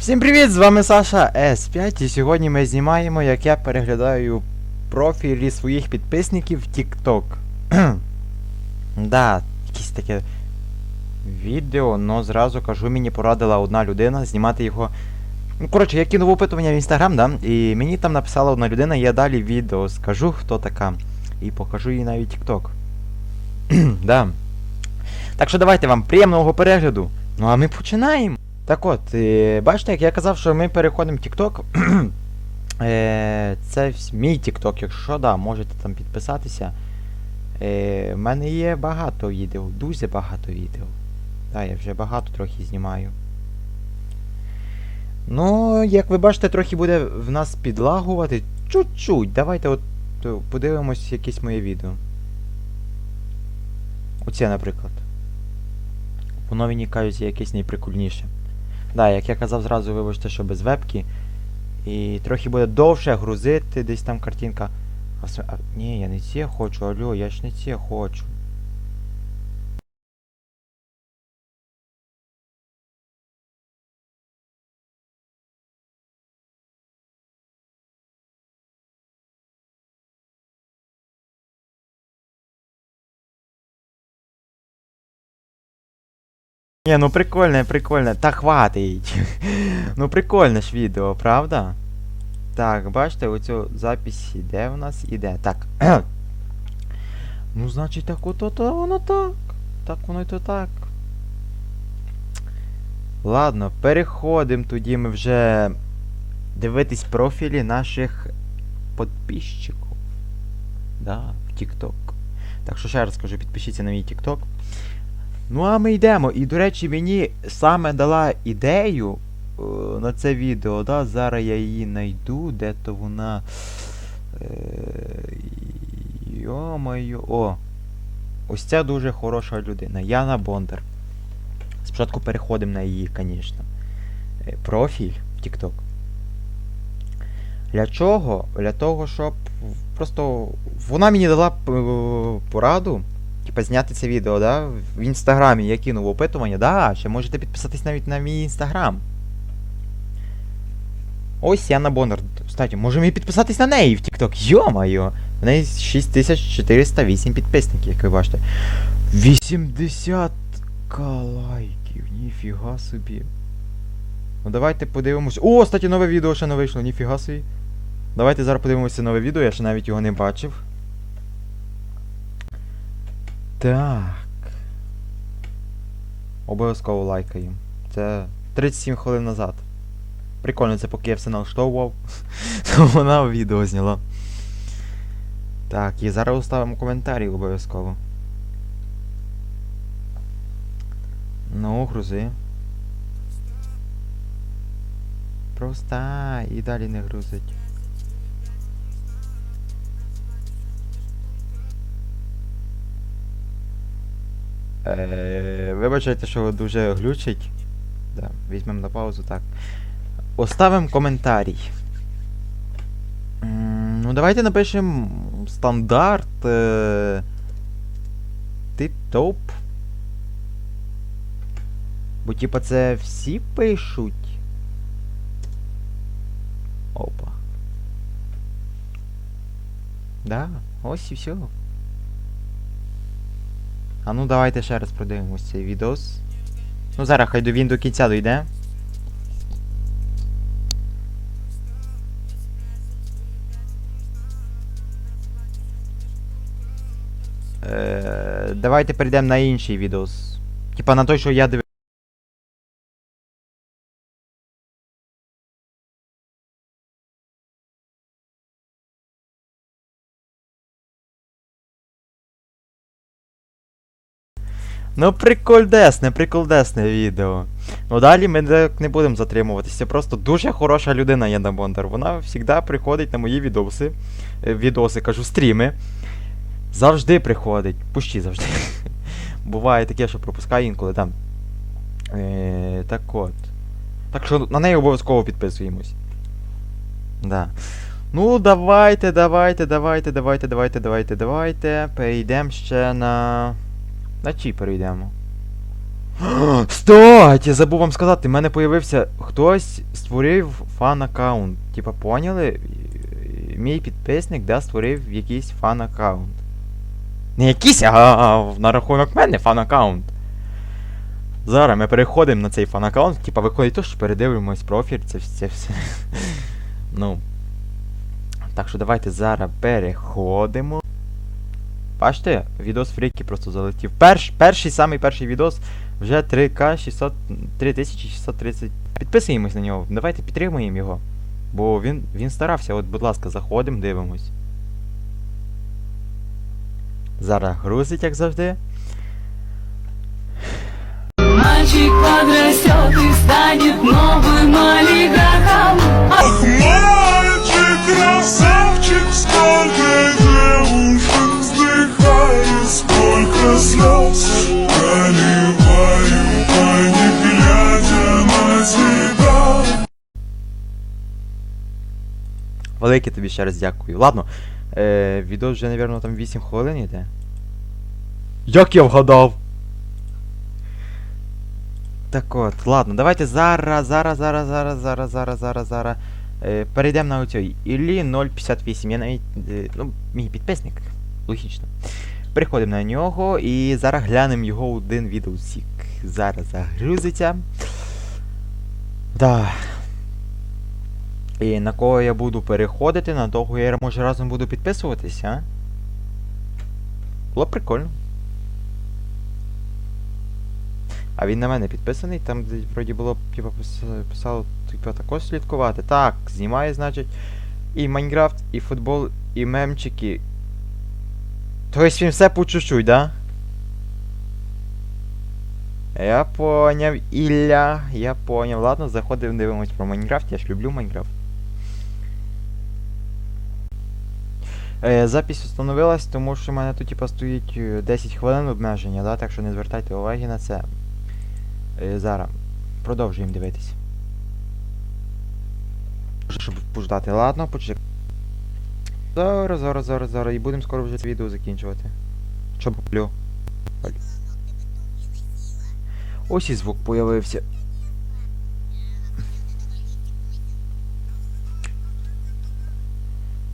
Всім привіт! З вами Саша С5 і сьогодні ми знімаємо, як я переглядаю профілі своїх підписників в TikTok. да, якесь таке відео, но зразу кажу, мені порадила одна людина знімати його. Ну, коротше, я кинув опитування в інстаграм, да? І мені там написала одна людина, я далі відео скажу, хто така. І покажу їй навіть TikTok. да. Так що давайте вам приємного перегляду. Ну а ми починаємо. Так от, е, бачите, як я казав, що ми переходимо в TikTok. е, це мій TikTok, якщо да, можете там підписатися. Е, в мене є багато відео, дуже багато відео. Так, я вже багато трохи знімаю. Ну, як ви бачите, трохи буде в нас підлагувати. Чуть-чуть. Давайте от е, подивимось якесь моє відео. Оце, наприклад. Воно мені кажеться якесь найприкольніше. Да, як я казав зразу, вибачте, що без вебки. І трохи буде довше грузити десь там картинка. А, а ні, я не ці хочу, алло, я ж не ці хочу. Ні, ну прикольне, прикольне. Та хватить. ну прикольне ж відео, правда? Так, бачите, оцю запись іде в нас іде. Так. ну, значить, так ото то воно так. Так воно й то так. Ладно, переходимо тоді ми вже дивитись профілі наших подписчиків. Да, в TikTok. Так що ще раз кажу, підпишіться на мій TikTok. Ну, а ми йдемо. І, до речі, мені саме дала ідею е, на це відео, да? Зараз я її знайду, де то вона. Е, Йо-моє. О! Ось ця дуже хороша людина. Яна Бондар. Спочатку переходимо на її, звісно. Е, Профіль в TikTok. Для чого? Для того, щоб просто вона мені дала е, пораду. Зняти це відео, да? В інстаграмі я кинув опитування, да, ще можете підписатись навіть на мій інстаграм. Ось Яна Бондар. Кстати, можемо і підписатись на неї в TikTok. Йо-моє! В неї 6408 підписників, як ви бачите. 80 лайків, ніфіга собі. Ну давайте подивимось. О, кстати, нове відео ще не вийшло, ніфіга собі. Давайте зараз подивимося нове відео, я ще навіть його не бачив. Так. Обов'язково лайкаємо. Це 37 хвилин назад. Прикольно, це поки я все налаштовував. то Вона відео зняла. Так, і зараз оставимо коментарі обов'язково. Ну, грузи. Проста і далі не грузить. Е, вибачайте, що дуже глючить. Да, візьмемо на паузу, так. Оставимо коментарій. Ну, давайте напишемо стандарт. Е, ти топ. Бо типа це всі пишуть. Опа. Да, ось і все. А ну давайте ще раз продивимось цей відос. Ну зараз хай до він до кінця дойде. Е, давайте перейдемо на інший відос. Типа на той, що я дивився. Ну прикольдесне, прикольдесне відео. Ну далі ми не будемо затримуватися. Просто дуже хороша людина Яна Бондар. Вона завжди приходить на мої відоси. Е, Відоси, кажу, стріми. Завжди приходить. Пущі завжди. Буває таке, що пропускає інколи там. Е, так от. Так що на неї обов'язково підписуємось. Да. Ну, давайте, давайте, давайте, давайте, давайте, давайте, давайте. Перейдемо ще на. На чий перейдемо? Стойте, забув вам сказати, в мене появився хтось створив фан-аккаунт. Типа, поняли? Мій підписник, да, створив якийсь фан-аккаунт. Не якийсь, а на рахунок мене фан-аккаунт. Зараз ми переходимо на цей фан-аккаунт, типа виходить то, що передивимось профіль, це все все. Ну. Так що давайте зараз переходимо. Бачите, відос фріки просто залетів. Перш, перший самий перший відос вже 3К 600, 3630. Підписуємось на нього. Давайте підтримуємо його. Бо він, він старався. От, будь ласка, заходимо, дивимось. Зараз грузить, як завжди. Мальчик подрастет и станет новым олигархом. Мальчик, красавчик, сколько Велике тобі ще раз дякую. Ладно, е, відео вже, напевно, там 8 хвилин йде. Як я вгадав? Так от, ладно, давайте зараз, зараз, зараз, зараз, зараз, зараз, зараз, зараз. Е, перейдемо на оцей Іллі 058. Я навіть. Е, ну, мій підписник. Логічно. Переходимо на нього і зараз глянемо його один відеосік. Зараз загрузиться. Да. І на кого я буду переходити, на того я може разом буду підписуватися? Було б прикольно. А він на мене підписаний, там де вроді було типа пис- писало, типа також слідкувати. Так, знімає, значить, і Майнкрафт, і футбол, і мемчики. Тобто він все по чуть-чуть, да? Я поняв, Ілля, я поняв. Ладно, заходимо, дивимось про Майнкрафт, я ж люблю Майнкрафт. Е, запись встановилась, тому що в мене тут типа стоїть е, 10 хвилин обмеження, да? так що не звертайте уваги на це. Е, зараз. Продовжуємо дивитись. Щоб пождати. Ладно, почекай. Зараз, зараз, зараз, зараз. І будемо скоро вже це відео закінчувати. Що поплю? Ось і звук появився.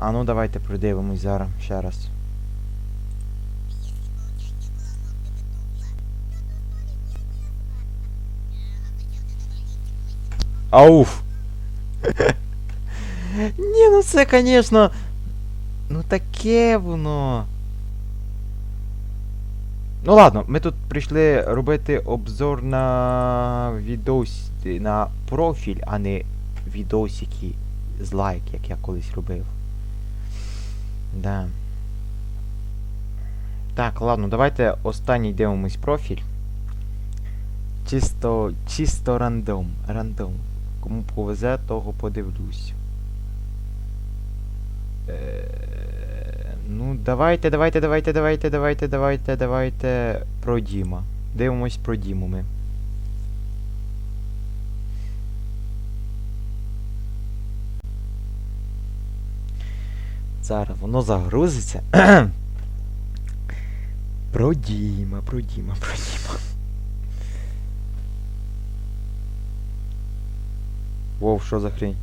А ну давайте придивимось зараз ще раз. Ауф! Ні, ну це, конечно. Ну таке воно. Ну ладно, ми тут прийшли робити обзор на відос на профіль, а не відосики з лайк, як я колись робив. Да. Так, ладно, давайте останній дивимось профіль. Чисто. чисто рандом. Рандом. Кому повезе, того подивлюсь. Е, ну, давайте, давайте, давайте, давайте, давайте, давайте, давайте про Діма. Дивимось про Діму ми. Зараз воно загрузиться. про Діма, про Діма, про Діма. Вов, що за хрень?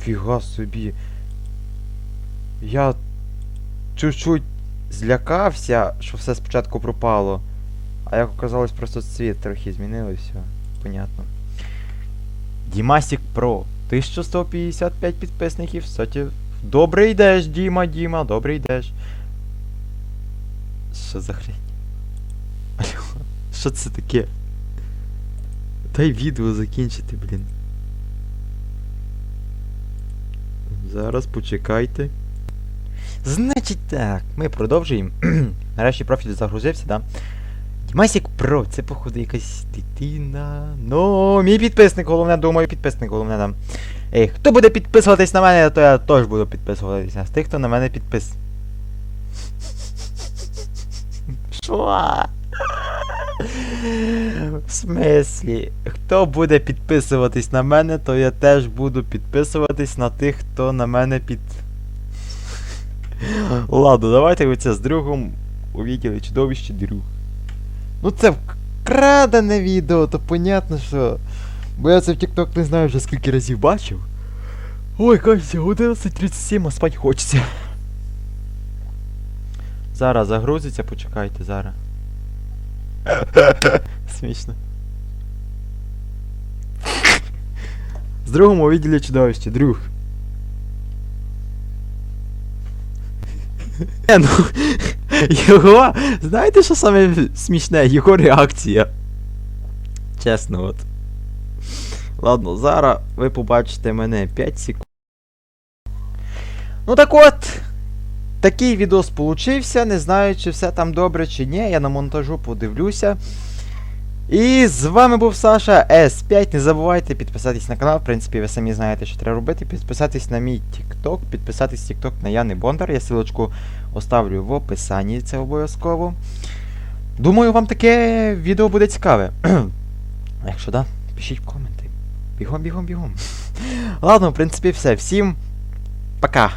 Фіга собі. Я чуть-чуть злякався, що все спочатку пропало. А як оказалось, просто цвіт трохи змінився. Понятно. Дімасік Про. 1155 підписників. Кстати, добре йдеш, Діма, Діма, добре йдеш. Що за хрень? Алло, що це таке? Дай відео закінчити, блін. Зараз почекайте. Значить так, ми продовжуємо. Нарешті профіль загрузився, да? Дімасік Про, це походу якась дитина. Ну, мій підписник, головне, думаю, підписник, головне там. Ей, хто буде підписуватись на мене, то я теж буду підписуватися. З тих, хто на мене підпис. Що? В смислі? Хто буде підписуватись на мене, то я теж буду підписуватись на тих, хто на мене під. Ладно, давайте ви це з другом увиділи чудовище друг. Ну це вкрадене відео, то понятно, що. Бо я це в TikTok не знаю вже скільки разів бачив. Ой, кажеться, 11.37, а спать хочеться. Зараз загрузиться, почекайте, зараз. Смішно. З другом у чудовище, друг. Не, ну, його, знаєте, що саме смішне? Його реакція. Чесно, от. Ладно, зараз ви побачите мене 5 секунд. Ну так от. Такий відос получився. Не знаю, чи все там добре, чи ні. Я на монтажу подивлюся. І з вами був Саша S5. Не забувайте підписатись на канал. В принципі, ви самі знаєте, що треба робити. Підписатись на мій TikTok, підписатись TikTok на Яни Бондар. Я силочку оставлю в описанні, це обов'язково. Думаю, вам таке відео буде цікаве. Якщо да, пишіть коменти. Бігом, бігом, бігом. Ладно, в принципі, все. Всім пока.